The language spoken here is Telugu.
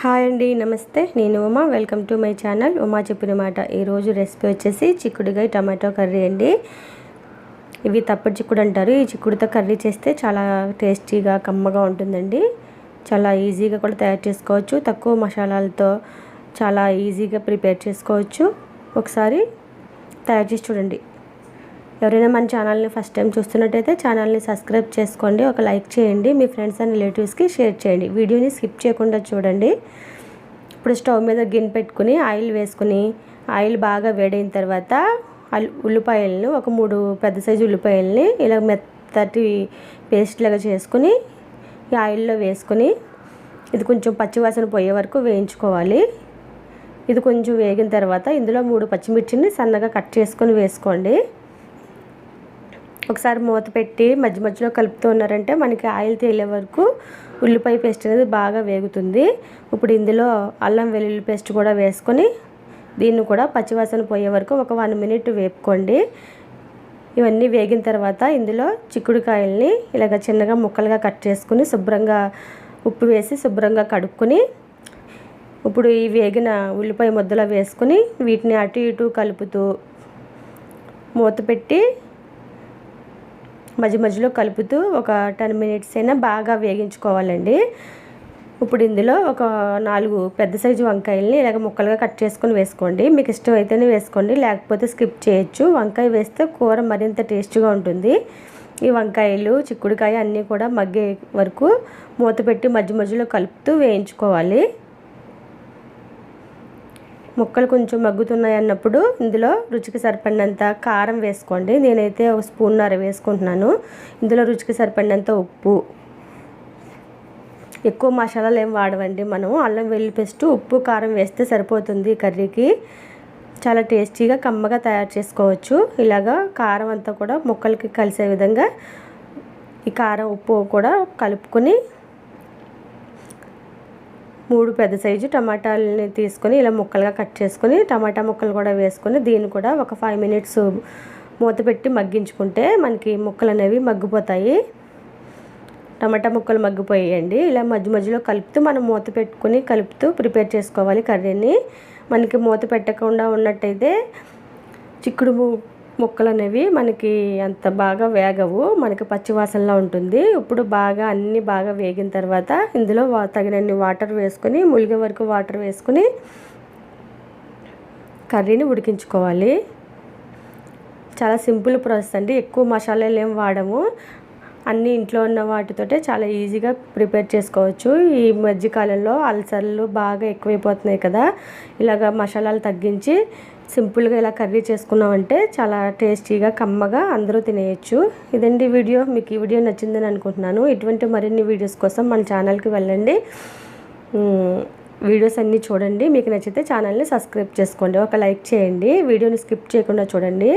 హాయ్ అండి నమస్తే. నేను Uma. Welcome to my channel. Uma చెప్పిన మాట. ఈరోజు రెసిపీ వచ్చేసి చిక్కుడుగాయ టమాటో కర్రీ అండి. ఇవి తప్పటి చిక్కుడు అంటారు. ఈ చిక్కుడుతో కర్రీ చేస్తే చాలా టేస్టీగా కమ్మగా ఉంటుందండి. చాలా ఈజీగా కూడా తయారు చేసుకోవచ్చు. తక్కువ మసాలాలతో చాలా ఈజీగా ప్రిపేర్ చేసుకోవచ్చు. ఒకసారి తయారు చేసి చూడండి. ఎవరైనా మన ఛానల్ని ఫస్ట్ టైం చూస్తున్నట్టయితే ఛానల్ని సబ్స్క్రైబ్ చేసుకోండి ఒక లైక్ చేయండి మీ ఫ్రెండ్స్ అండ్ రిలేటివ్స్కి షేర్ చేయండి. వీడియోని స్కిప్ చేయకుండా చూడండి. ఇప్పుడు స్టవ్ మీద గిన్నె పెట్టుకుని ఆయిల్ వేసుకుని ఆయిల్ బాగా వేడైన తర్వాత ఉల్లిపాయలను ఒక మూడు పెద్ద సైజు ఉల్లిపాయలని ఇలా మెత్తటి పేస్ట్ లాగా చేసుకుని ఈ ఆయిల్లో వేసుకొని ఇది కొంచెం పచ్చివాసన పోయే వరకు వేయించుకోవాలి. ఇది కొంచెం వేగిన తర్వాత ఇందులో మూడు పచ్చిమిర్చిని సన్నగా కట్ చేసుకొని వేసుకోండి. ఒకసారి మూత పెట్టి మధ్య మధ్యలో కలుపుతూ ఉన్నారంటే మనకి ఆయిల్ తేలే వరకు ఉల్లిపాయ పేస్ట్ అనేది బాగా వేగుతుంది. ఇప్పుడు ఇందులో అల్లం వెల్లుల్లి పేస్ట్ కూడా వేసుకొని దీన్ని కూడా పచ్చివాసన పోయే వరకు ఒక వన్ మినిట్ వేపుకోండి. ఇవన్నీ వేగిన తర్వాత ఇందులో చిక్కుడుకాయల్ని ఇలాగ చిన్నగా ముక్కలుగా కట్ చేసుకుని శుభ్రంగా ఉప్పు వేసి శుభ్రంగా కడుక్కొని ఇప్పుడు ఈ వేగిన ఉల్లిపాయ ముద్దలో వేసుకుని వీటిని అటు ఇటు కలుపుతూ మూత పెట్టి మధ్య మధ్యలో కలుపుతూ ఒక టెన్ మినిట్స్ అయినా బాగా వేగించుకోవాలండి. ఇప్పుడు ఇందులో ఒక నాలుగు పెద్ద సైజు వంకాయలని ఇలాగ ముక్కలుగా కట్ చేసుకొని వేసుకోండి. మీకు ఇష్టం అయితేనే వేసుకోండి లేకపోతే స్కిప్ చేయొచ్చు. వంకాయ వేస్తే కూర మరింత టేస్ట్గా ఉంటుంది. ఈ వంకాయలు చిక్కుడుకాయ అన్నీ కూడా మగ్గే వరకు మూత పెట్టి మధ్య మధ్యలో కలుపుతూ వేయించుకోవాలి. ముక్కలు కొంచెం మగ్గుతున్నాయి అన్నప్పుడు ఇందులో రుచికి సరిపడినంత కారం వేసుకోండి. నేనైతే ఒక స్పూన్నర వేసుకుంటున్నాను. ఇందులో రుచికి సరిపడినంత ఉప్పు. ఎక్కువ మసాలాలు ఏం వాడవండి మనం. అల్లం వెల్లుల్లి పేస్ట్ ఉప్పు కారం వేస్తే సరిపోతుంది కర్రీకి. చాలా టేస్టీగా కమ్మగా తయారు చేసుకోవచ్చు. ఇలాగా కారం అంతా కూడా ముక్కలకి కలిసే విధంగా ఈ కారం ఉప్పు కూడా కలుపుకొని మూడు పెద్ద సైజు టమాటాలని తీసుకొని ఇలా ముక్కలుగా కట్ చేసుకొని టమాటా ముక్కలు కూడా వేసుకొని దీన్ని కూడా ఒక ఫైవ్ మినిట్స్ మూత పెట్టి మగ్గించుకుంటే మనకి ముక్కలు అనేవి మగ్గిపోతాయి. టమాటా ముక్కలు మగ్గిపోయాయండి. ఇలా మధ్య మధ్యలో కలుపుతూ మనం మూత పెట్టుకొని కలుపుతూ ప్రిపేర్ చేసుకోవాలి కర్రీని. మనకి మూత పెట్టకుండా ఉన్నట్టయితే చిక్కుడు ముక్కలు అనేవి మనకి అంత బాగా వేగవు. మనకి పచ్చివాసనలా ఉంటుంది. ఇప్పుడు బాగా అన్నీ బాగా వేగిన తర్వాత ఇందులో తగినన్ని వాటర్ వేసుకొని ములిగే వరకు వాటర్ వేసుకొని కర్రీని ఉడికించుకోవాలి. చాలా సింపుల్ ప్రాసెస్ అండి. ఎక్కువ మసాలాలు ఏం వాడము. అన్నీ ఇంట్లో ఉన్న వాటితోటే చాలా ఈజీగా ప్రిపేర్ చేసుకోవచ్చు. ఈ మధ్యకాలంలో అల్సర్లు బాగా ఎక్కువైపోతున్నాయి కదా. ఇలాగ మసాలాలు తగ్గించి సింపుల్గా ఇలా కర్రీ చేసుకున్నామంటే చాలా టేస్టీగా కమ్మగా అందరూ తినేయచ్చు. ఇదండి వీడియో. మీకు ఈ వీడియో నచ్చిందని అనుకుంటున్నాను. ఇటువంటి మరిన్ని వీడియోస్ కోసం మన ఛానల్కి వెళ్ళండి. వీడియోస్ అన్నీ చూడండి. మీకు నచ్చితే ఛానల్ని సబ్స్క్రైబ్ చేసుకోండి. ఒక లైక్ చేయండి. వీడియోని స్కిప్ చేయకుండా చూడండి.